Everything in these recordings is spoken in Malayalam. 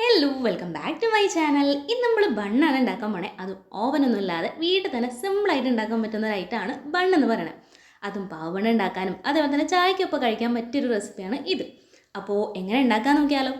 Hello welcome back to my channel ഇന്ന് നമ്മൾ ബണ്ണാണ് ഉണ്ടാക്കാൻ പോണേ. അത് ഓവനൊന്നും ഇല്ലാതെ വീട്ടിൽ തന്നെ സിമ്പിളായിട്ട് ഉണ്ടാക്കാൻ പറ്റുന്ന ഒരു ഐറ്റമാണ് ബണ്ണ് എന്ന് പറയുന്നത് അതും പാവണ ഉണ്ടാക്കാനും അതേപോലെ തന്നെ ചായക്കൊപ്പം കഴിക്കാൻ പറ്റിയൊരു റെസിപ്പിയാണ് ഇത്. അപ്പോൾ എങ്ങനെ ഉണ്ടാക്കാൻ നോക്കിയാലോ?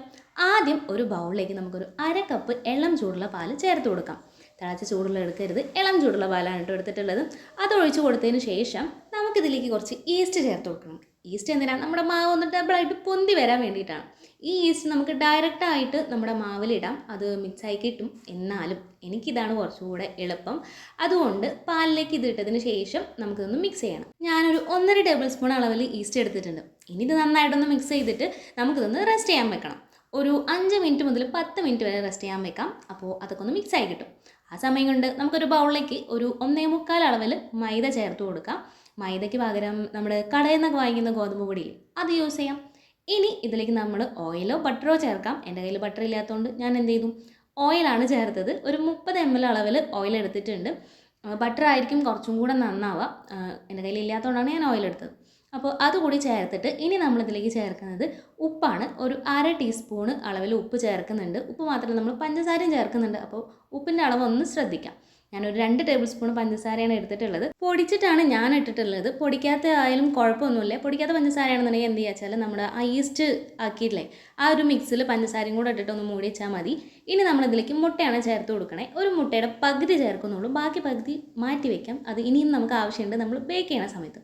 ആദ്യം ഒരു ബൗളിലേക്ക് നമുക്കൊരു അര കപ്പ് ഇളം ചൂടുള്ള പാൽ ചേർത്ത് കൊടുക്കാം. തിളച്ച ചൂടുള്ള എടുക്കരുത്. ഇളം ചൂടുള്ള പാലാണ് കേട്ടോ എടുത്തിട്ടുള്ളത്. അത് കൊടുത്തതിന് ശേഷം നമുക്കിതിലേക്ക് കുറച്ച് ഈസ്റ്റ് ചേർത്ത് കൊടുക്കണം. ഈസ്റ്റ് എന്തിനാണ്? നമ്മുടെ മാവ് ഒന്ന് ഡബിളായിട്ട് പൊന്തി വരാൻ വേണ്ടിയിട്ടാണ്. ഈ ഈസ്റ്റ് നമുക്ക് ഡയറക്റ്റായിട്ട് നമ്മുടെ മാവിലിടാം അത് മിക്സായി കിട്ടും. എന്നാലും എനിക്കിതാണ് കുറച്ചുകൂടെ എളുപ്പം. അതുകൊണ്ട് പാലിലേക്ക് ഇത് ഇട്ടതിന് ശേഷം നമുക്കിതൊന്ന് മിക്സ് ചെയ്യണം. ഞാനൊരു ഒന്നര ടേബിൾ സ്പൂൺ അളവിൽ ഈസ്റ്റ് എടുത്തിട്ടുണ്ട്. ഇനി ഇത് നന്നായിട്ടൊന്ന് മിക്സ് ചെയ്തിട്ട് നമുക്കിതൊന്ന് റെസ്റ്റ് ചെയ്യാൻ വെക്കണം. ഒരു അഞ്ച് മിനിറ്റ് മുതൽ പത്ത് മിനിറ്റ് വരെ റെസ്റ്റ് ചെയ്യാൻ വെക്കാം. അപ്പോൾ അതൊക്കെ ഒന്ന് മിക്സ് ആയി കിട്ടും. ആ സമയം കൊണ്ട് നമുക്കൊരു ബൗളിലേക്ക് ഒരു ഒന്നേ മുക്കാൽ അളവിൽ മൈദ ചേർത്ത് കൊടുക്കാം. മൈദയ്ക്ക് പകരം നമ്മൾ കടയിൽ നിന്നൊക്കെ വാങ്ങിക്കുന്ന ഗോതമ്പ് പൊടിയിൽ അത് യൂസ് ചെയ്യാം. ഇനി ഇതിലേക്ക് നമ്മൾ ഓയിലോ ബട്ടറോ ചേർക്കാം. എന്റെ കയ്യിൽ ബട്ടർ ഇല്ലാത്തതുകൊണ്ട് ഞാൻ എന്ത് ചെയ്തു? ഓയിലാണ് ചേർത്തത്. ഒരു മുപ്പത് എം എൽ അളവിൽ ഓയിൽ എടുത്തിട്ടുണ്ട്. ബട്ടർ ആയിരിക്കും കുറച്ചും കൂടെ നന്നാവുക. എന്റെ കയ്യിൽ ഇല്ലാത്തതുകൊണ്ടാണ് ഞാൻ ഓയിൽ എടുത്തത്. അപ്പോൾ അതുകൂടി ചേർത്തിട്ട് ഇനി നമ്മളിതിലേക്ക് ചേർക്കുന്നത് ഉപ്പാണ്. ഒരു അര ടീസ്പൂണ് അളവിൽ ഉപ്പ് ചേർക്കുന്നുണ്ട്. ഉപ്പ് മാത്രമല്ല നമ്മൾ പഞ്ചസാരയും ചേർക്കുന്നുണ്ട്. അപ്പോൾ ഉപ്പിന്റെ അളവ് ഒന്ന് ശ്രദ്ധിക്കാം. ഞാനൊരു രണ്ട് ടേബിൾ സ്പൂൺ പഞ്ചസാരയാണ് എടുത്തിട്ടുള്ളത്. പൊടിച്ചിട്ടാണ് ഞാൻ ഇട്ടിട്ടുള്ളത്. പൊടിക്കാത്ത ആയാലും കുഴപ്പമൊന്നുമില്ല. പൊടിക്കാത്ത പഞ്ചസാരയാണെന്നുണ്ടെങ്കിൽ എന്ത് വെച്ചാൽ നമ്മുടെ ആ ഈസ്റ്റ് ആക്കിയിട്ടില്ലേ ആ ഒരു മിക്സിൽ പഞ്ചസാരയും കൂടെ ഇട്ടിട്ട് ഒന്ന് മൂടി വെച്ചാൽ മതി. ഇനി നമ്മളിതിലേക്ക് മുട്ടയാണ് ചേർത്ത് കൊടുക്കണേ. ഒരു മുട്ടയുടെ പകുതി ചേർക്കുന്നുള്ളൂ. ബാക്കി പകുതി മാറ്റി വയ്ക്കാം അത് ഇനിയും നമുക്ക് ആവശ്യമുണ്ട്. നമ്മൾ ബേക്ക് ചെയ്യണ സമയത്ത്.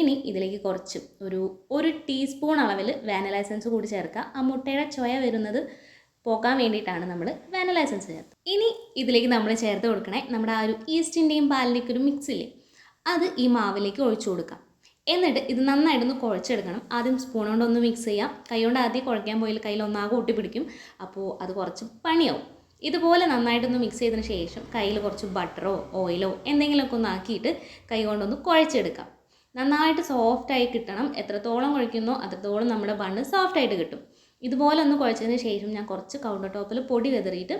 ഇനി ഇതിലേക്ക് കുറച്ച് ഒരു ഒരു ടീസ്പൂൺ അളവിൽ വാനില എസൻസ് കൂടി ചേർക്കുക. ആ മുട്ടയുടെ ചൊയ വരുന്നത് പോക്കാൻ വേണ്ടിയിട്ടാണ് നമ്മൾ വാനില എസൻസ് ചേർത്ത് ഇനി ഇതിലേക്ക് നമ്മൾ ചേർത്ത് കൊടുക്കണേ നമ്മുടെ ആ ഒരു ഈസ്റ്റിന്റെയും പാലിന്റെയൊക്കെ ഒരു മിക്സ് ഇല്ലേ? അത് ഈ മാവിലേക്ക് ഒഴിച്ചു കൊടുക്കാം. എന്നിട്ട് ഇത് നന്നായിട്ടൊന്ന് കുഴച്ചെടുക്കണം. ആദ്യം സ്പൂൺ കൊണ്ടൊന്ന് മിക്സ് ചെയ്യാം. കൈ കൊണ്ട് ആദ്യം കുഴക്കാൻ പോയാൽ കയ്യിൽ ഒന്നാകെ ഒട്ടിപ്പിടിക്കും അപ്പോൾ അത് കുറച്ച് പണിയാവും. ഇതുപോലെ നന്നായിട്ടൊന്ന് മിക്സ് ചെയ്തതിന് ശേഷം കയ്യിൽ കുറച്ച് ബട്ടറോ ഓയിലോ എന്തെങ്കിലുമൊക്കെ ഒന്ന് ആക്കിയിട്ട് കൈ കൊണ്ടൊന്ന് കുഴച്ചെടുക്കാം. നന്നായിട്ട് സോഫ്റ്റായി കിട്ടണം. എത്രത്തോളം കുഴയ്ക്കുന്നോ അത്രത്തോളം നമ്മുടെ ബണ്ണ് സോഫ്റ്റായിട്ട് കിട്ടും. ഇതുപോലെ ഒന്ന് കുഴച്ചതിന് ശേഷം ഞാൻ കുറച്ച് കൗണ്ടർ ടോപ്പിൽ പൊടി വെതറിയിട്ട്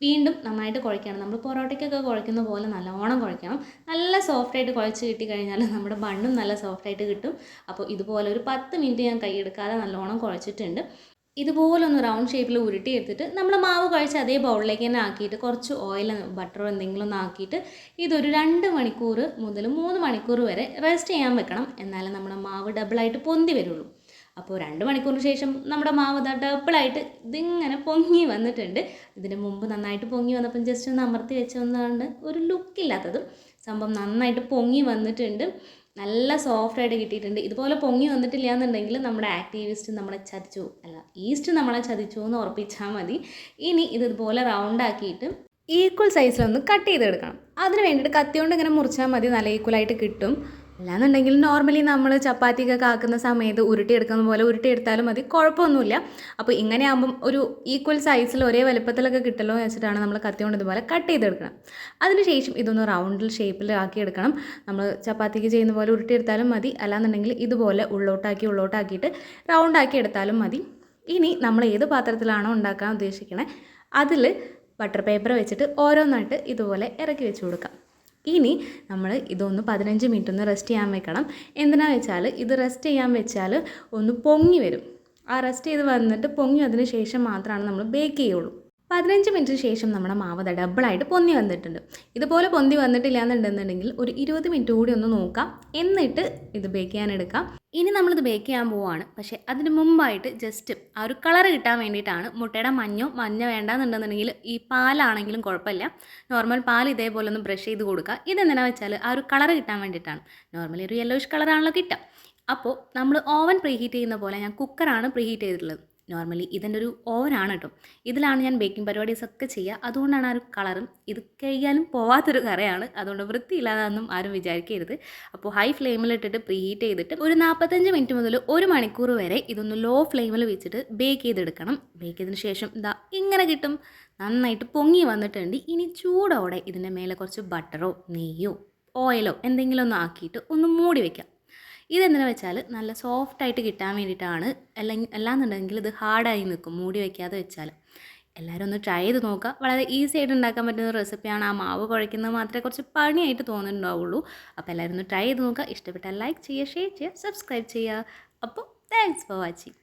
വീണ്ടും നന്നായിട്ട് കുഴക്കണം നമ്മൾ പൊറോട്ടയ്ക്കൊക്കെ കുഴക്കുന്ന പോലെ നല്ലോണം കുഴക്കണം. നല്ല സോഫ്റ്റായിട്ട് കുഴച്ച് കിട്ടി കഴിഞ്ഞാൽ നമ്മുടെ ബണ്ണും നല്ല സോഫ്റ്റായിട്ട് കിട്ടും. അപ്പോൾ ഇതുപോലെ ഒരു പത്ത് മിനിറ്റ് ഞാൻ കൈയെടുക്കാതെ നല്ലോണം കുഴച്ചിട്ടുണ്ട്. ഇതുപോലെ ഒന്ന് റൗണ്ട് ഷേപ്പിൽ ഉരുട്ടി എടുത്തിട്ട് നമ്മൾ മാവ് കഴിച്ച് അതേ ബൗളിലേക്ക് തന്നെ ആക്കിയിട്ട് കുറച്ച് ഓയിൽ ബട്ടറോ എന്തെങ്കിലും ഒന്ന് ആക്കിയിട്ട് ഇതൊരു രണ്ട് മണിക്കൂർ മുതൽ മൂന്ന് മണിക്കൂർ വരെ റെസ്റ്റ് ചെയ്യാൻ വെക്കണം. എന്നാലേ നമ്മുടെ മാവ് ഡബിളായിട്ട് പൊന്തി വരുള്ളൂ. അപ്പോൾ രണ്ട് മണിക്കൂറിന് ശേഷം നമ്മുടെ മാവ് ഡബിളായിട്ട് ഇതിങ്ങനെ പൊങ്ങി വന്നിട്ടുണ്ട്. ഇതിന് മുമ്പ് നന്നായിട്ട് പൊങ്ങി വന്നപ്പം ജസ്റ്റ് ഒന്ന് അമർത്തി വെച്ചൊന്നാണ്ട് ഒരു ലുക്കില്ലാത്തതും സംഭവം നന്നായിട്ട് പൊങ്ങി വന്നിട്ടുണ്ട്. നല്ല സോഫ്റ്റ് ആയിട്ട് കിട്ടിയിട്ടുണ്ട്. ഇതുപോലെ പൊങ്ങി വന്നിട്ടില്ല എന്നുണ്ടെങ്കിൽ നമ്മുടെ ആക്ടിവിസ്റ്റ് നമ്മളെ ചതിച്ചു. അല്ല ഈസ്റ്റ് നമ്മളെ ചതിച്ചു എന്ന് ഉറപ്പിച്ചാൽ മതി. ഇനി ഇതുപോലെ റൗണ്ട് ആക്കിയിട്ട് ഈക്വൽ സൈസിലൊന്ന് കട്ട് ചെയ്തെടുക്കണം. അതിന് വേണ്ടിയിട്ട് കത്തി കൊണ്ട് ഇങ്ങനെ മുറിച്ചാൽ മതി. നല്ല ഈക്വലായിട്ട് കിട്ടും. അല്ലാന്നുണ്ടെങ്കിൽ നോർമലി നമ്മൾ ചപ്പാത്തിയൊക്കെ ആക്കുന്ന സമയത്ത് ഉരുട്ടിയെടുക്കുന്ന പോലെ ഉരുട്ടിയെടുത്താലും മതി. കുഴപ്പമൊന്നുമില്ല. അപ്പോൾ ഇങ്ങനെ ആകുമ്പം ഒരു ഈക്വൽ സൈസിൽ ഒരേ വലുപ്പത്തിലൊക്കെ കിട്ടലോ വെച്ചിട്ടാണ് നമ്മൾ കത്തി കൊണ്ട് ഇതുപോലെ കട്ട് ചെയ്തെടുക്കണം. അതിനുശേഷം ഇതൊന്ന് റൗണ്ടിൽ ഷേപ്പിൽ ആക്കിയെടുക്കണം നമ്മൾ ചപ്പാത്തിക്ക് ചെയ്യുന്ന പോലെ ഉരുട്ടിയെടുത്താലും മതി. അല്ലാന്നുണ്ടെങ്കിൽ ഇതുപോലെ ഉള്ളോട്ടാക്കി ഉള്ളോട്ടാക്കിയിട്ട് റൗണ്ടാക്കി എടുത്താലും മതി. ഇനി നമ്മൾ ഏത് പാത്രത്തിലാണോ ഉണ്ടാക്കാൻ ഉദ്ദേശിക്കുന്നത് അതിൽ ബട്ടർ പേപ്പർ വെച്ചിട്ട് ഓരോന്നായിട്ട് ഇതുപോലെ ഇറക്കി വെച്ച് കൊടുക്കാം. ഇനി നമ്മൾ ഇതൊന്ന് പതിനഞ്ച് മിനിറ്റ് ഒന്ന് റെസ്റ്റ് ചെയ്യാൻ വെക്കണം. എന്തിനാ വെച്ചാൽ ഇത് റെസ്റ്റ് ചെയ്യാൻ വെച്ചാൽ ഒന്ന് പൊങ്ങി വരും. ആ റെസ്റ്റ് ചെയ്ത് വന്നിട്ട് പൊങ്ങി അതിന് ശേഷം മാത്രമാണ് നമ്മൾ ബേക്ക് ചെയ്യുള്ളൂ. പതിനഞ്ച് മിനിറ്റിന് ശേഷം നമ്മുടെ മാവ് ഡബിളായിട്ട് പൊന്തി വന്നിട്ടുണ്ട്. ഇതുപോലെ പൊന്തി വന്നിട്ടില്ല എന്നുണ്ടെന്നുണ്ടെങ്കിൽ ഒരു ഇരുപത് മിനിറ്റ് കൂടി ഒന്ന് നോക്കാം. എന്നിട്ട് ഇത് ബേക്ക് ചെയ്യാൻ എടുക്കാം ഇനി നമ്മളിത് ബേക്ക് ചെയ്യാൻ പോവുകയാണ് പക്ഷേ അതിന് മുമ്പായിട്ട് ജസ്റ്റ് ആ ഒരു കളർ കിട്ടാൻ വേണ്ടിയിട്ടാണ് മുട്ടയുടെ മഞ്ഞോ മഞ്ഞ വേണ്ടാന്നുണ്ടെന്നുണ്ടെങ്കിൽ ഈ പാലാണെങ്കിലും കുഴപ്പമില്ല. നോർമൽ പാൽ ഇതേപോലെ ഒന്ന് ബ്രഷ് ചെയ്ത് കൊടുക്കുക. ഇതെന്തിനാ വെച്ചാൽ ആ ഒരു കളർ കിട്ടാൻ വേണ്ടിയിട്ടാണ്. നോർമലി ഒരു യെല്ലോയിഷ് കളറാണല്ലോ കിട്ടുക. അപ്പോൾ നമ്മൾ ഓവൻ പ്രീഹീറ്റ് ചെയ്യുന്ന പോലെ ഞാൻ കുക്കറാണ് പ്രീഹീറ്റ് ചെയ്തിട്ടുള്ളത്. നോർമലി ഇതിന്റെ ഒരു ഓവനാണ് കേട്ടോ ഇതിലാണ് ഞാൻ ബേക്കിംഗ് പരിപാടീസ് ഒക്കെ ചെയ്യുക. അതുകൊണ്ടാണ് ആ ഒരു കളറും ഇത് കഴിയാനും പോവാത്തൊരു കറയാണ്. അതുകൊണ്ട് വൃത്തിയില്ലാതെന്നും ആരും വിചാരിക്കരുത്. അപ്പോൾ ഹൈ ഫ്ലെയിമിലിട്ടിട്ട് പ്രീ ഹീറ്റ് ചെയ്തിട്ട് ഒരു നാൽപ്പത്തഞ്ച് മിനിറ്റ് മുതൽ ഒരു മണിക്കൂർ വരെ ഇതൊന്ന് ലോ ഫ്ലെയിമിൽ വെച്ചിട്ട് ബേക്ക് ചെയ്തെടുക്കണം. ബേക്ക് ചെയ്തതിന് ശേഷം ഇതാ ഇങ്ങനെ കിട്ടും. നന്നായിട്ട് പൊങ്ങി വന്നിട്ടുണ്ട്. ഇനി ചൂടോടെ ഇതിന്റെ മേലെ കുറച്ച് ബട്ടറോ നെയ്യോ ഓയിലോ എന്തെങ്കിലും ഒന്ന് ആക്കിയിട്ട് ഒന്ന് മൂടി വെക്കാം. ഇതെന്തിനാ വെച്ചാൽ നല്ല സോഫ്റ്റായിട്ട് കിട്ടാൻ വേണ്ടിയിട്ടാണ്. അല്ലെങ്കിൽ അല്ലാന്നുണ്ടെങ്കിൽ ഇത് ഹാർഡായി നിൽക്കും മൂടി വയ്ക്കാതെ വെച്ചാൽ. എല്ലാവരും ഒന്ന് ട്രൈ ചെയ്ത് നോക്കുക. വളരെ ഈസി ആയിട്ട് ഉണ്ടാക്കാൻ പറ്റുന്ന റെസിപ്പിയാണ് ആ മാവ് കുഴയ്ക്കുന്നത് മാത്രമേ കുറച്ച് പണിയായിട്ട് തോന്നുന്നുണ്ടാവുള്ളൂ. അപ്പോൾ എല്ലാവരും ഒന്ന് ട്രൈ ചെയ്ത് നോക്കുക. ഇഷ്ടപ്പെട്ടാൽ ലൈക്ക് ചെയ്യുക ഷെയർ ചെയ്യുക സബ്സ്ക്രൈബ് ചെയ്യുക. അപ്പോൾ താങ്ക്സ് ഫോർ വാച്ചിങ്